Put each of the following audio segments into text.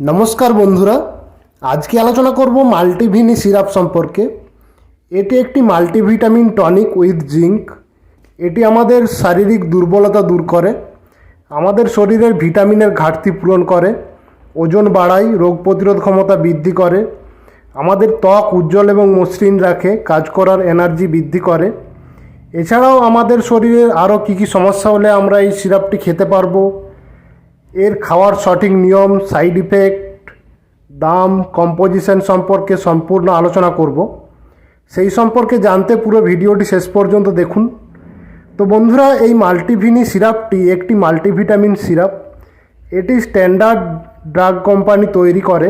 নমস্কার বন্ধুরা, আজকে আলোচনা করব মাল্টিভিনি সিরাপ সম্পর্কে। এটি একটি মাল্টিভিটামিন টনিক উইথ জিঙ্ক। এটি আমাদের শারীরিক দুর্বলতা দূর করে, আমাদের শরীরের ভিটামিনের ঘাটতি পূরণ করে, ওজন বাড়ায়, রোগ প্রতিরোধ ক্ষমতা বৃদ্ধি করে, আমাদের ত্বক উজ্জ্বল এবং মসৃণ রাখে, কাজ করার এনার্জি বৃদ্ধি করে। এছাড়াও আমাদের শরীরের আরও কী কী সমস্যা হলে আমরা এই সিরাপটি খেতে পারব এর খাওয়ার সঠিক নিয়ম সাইড ইফেক্ট দাম কম্পোজিশন সম্পর্কে সম্পূর্ণ আলোচনা করব। সেই সম্পর্কে জানতে পুরো ভিডিওটি শেষ পর্যন্ত দেখুন। তো বন্ধুরা, এই মাল্টিভিনি সিরাপটি একটি মাল্টিভিটামিন সিরাপ। এটি স্ট্যান্ডার্ড ড্রাগ কোম্পানি তৈরি করে।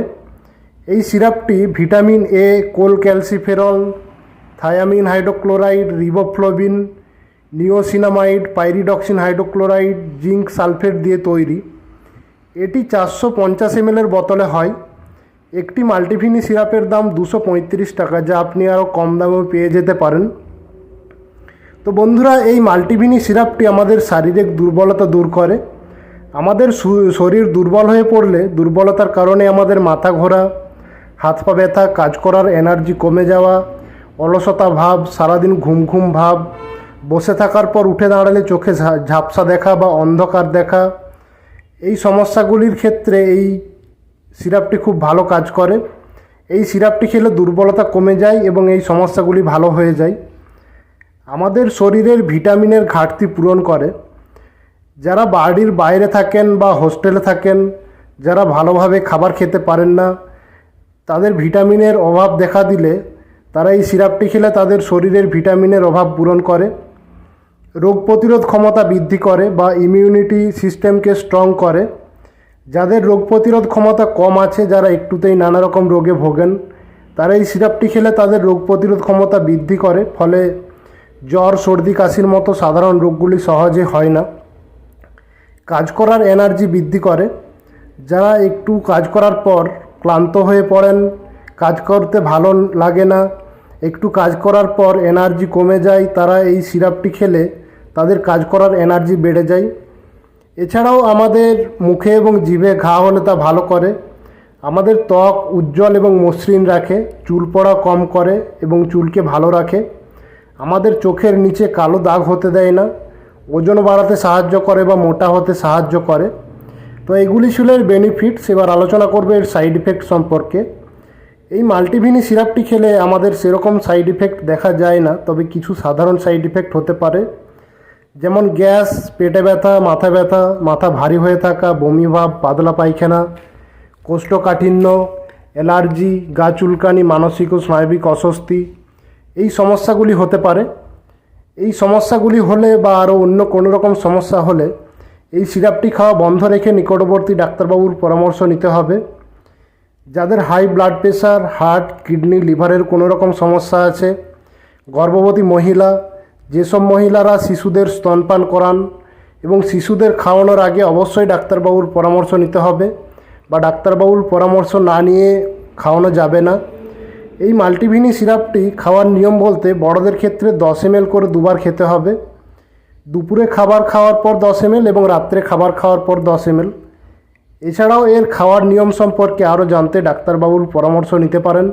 এই সিরাপটি vitamin A cholecalciferol, thiamine hydrochloride, riboflavin, niacinamide, pyridoxine hydrochloride, zinc sulphate দিয়ে তৈরি। এটি চারশো পঞ্চাশ এমএলের বোতলে হয়। একটি মাল্টিভিনি সিরাপের দাম দুশো পঁয়ত্রিশ টাকা, যা আপনি আরও কম দামে পেয়ে যেতে পারেন। তো বন্ধুরা, এই মাল্টিভিনি সিরাপটি আমাদের শারীরিক দুর্বলতা দূর করে। আমাদের শরীর দুর্বল হয়ে পড়লে দুর্বলতার কারণে আমাদের মাথা ঘোরা, হাত পা ব্যথা, কাজ করার এনার্জি কমে যাওয়া, অলসতা ভাব, সারাদিন ঘুম ঘুম ভাব, বসে থাকার পর উঠে দাঁড়ালে চোখে ঝাপসা দেখা বা অন্ধকার দেখা এই সমস্যাগুলির ক্ষেত্রে এই সিরাপটি খুব ভালো কাজ করে। এই সিরাপটি খেলে দুর্বলতা কমে যায় এবং এই সমস্যাগুলি ভালো হয়ে যায়। আমাদের শরীরের ভিটামিনের ঘাটতি পূরণ করে। যারা বাড়ির বাইরে থাকেন বা হোস্টেলে থাকেন, যারা ভালোভাবে খাবার খেতে পারেন না, তাদের ভিটামিনের অভাব দেখা দিলে তারা এই সিরাপটি খেলে তাদের শরীরের ভিটামিনের অভাব পূরণ করে। রোগ প্রতিরোধ ক্ষমতা বৃদ্ধি করে বা ইমিউনিটি সিস্টেমকে স্ট্রং করে। যাদের রোগ প্রতিরোধ ক্ষমতা কম আছে, যারা একটুতেই নানা রকম রোগে ভোগেন তারা এই সিরাপটি খেলে তাদের রোগ প্রতিরোধ ক্ষমতা বৃদ্ধি করে, ফলে জ্বর, সর্দি, কাশির মতো সাধারণ রোগগুলি সহজে হয় না। কাজ করার এনার্জি বৃদ্ধি করে। যারা একটু কাজ করার পর ক্লান্ত হয়ে পড়েন, কাজ করতে ভালো লাগে না, একটু কাজ করার পর এনার্জি কমে যায়, তারা এই সিরাপটি খেলে তাদের কাজ করার এনার্জি বেড়ে যায়। এছাড়াও আমাদের মুখে এবং জিভে ঘা হলে তা ভালো করে। আমাদের ত্বক উজ্জ্বল এবং মসৃণ রাখে, চুল পড়া কম করে এবং চুলকে ভালো রাখে। আমাদের চোখের নিচে কালো দাগ হতে দেয় না, ওজন বাড়াতে সাহায্য করে বা মোটা হতে সাহায্য করে। তো এগুলি ছিল এর বেনিফিটস এবার আলোচনা করবে এর সাইড ইফেক্ট সম্পর্কে। এই মাল্টিভিনি সিরাপটি খেলে আমাদের সেরকম সাইড ইফেক্ট দেখা যায় না, তবে কিছু সাধারণ সাইড ইফেক্ট হতে পারে। যেমন গ্যাস, পেটে ব্যথা, মাথা ব্যথা, মাথা ভারী হয়ে থাকা, বমি ভাব, পাতলা পায়খানা, কোষ্ঠকাঠিন্য, অ্যালার্জি, গা চুলকানি, মানসিক ও স্নায়বিক অস্বস্তি, এই সমস্যাগুলি হতে পারে। এই সমস্যাগুলি হলে বা আরও অন্য কোনো রকম সমস্যা হলে এই সিরাপটি খাওয়া বন্ধ রেখে নিকটবর্তী ডাক্তারবাবুর পরামর্শ নিতে হবে। যাদের high blood pressure heart, kidney, লিভারের কোনো রকম সমস্যা আছে, গর্ভবতী মহিলা যেসব মহিলারা শিশুদের স্তনপান করান এবং শিশুদের খাওয়ানোর আগে অবশ্যই ডাক্তারবাবুর পরামর্শ নিতে হবে বা ডাক্তারবাবুর পরামর্শ না নিয়ে খাওয়ানো যাবে না। এই মাল্টিভিনি সিরাপটি খাওয়ার নিয়ম বলতে বড়দের ক্ষেত্রে দশ এম করে দুবার খেতে হবে। দুপুরে খাবার খাওয়ার পর দশ এম এবং রাত্রে খাবার খাওয়ার পর দশ এম এছাড়াও এর খাওয়ার নিয়ম সম্পর্কে আরও জানতে ডাক্তারবাবুর পরামর্শ নিতে পারেন।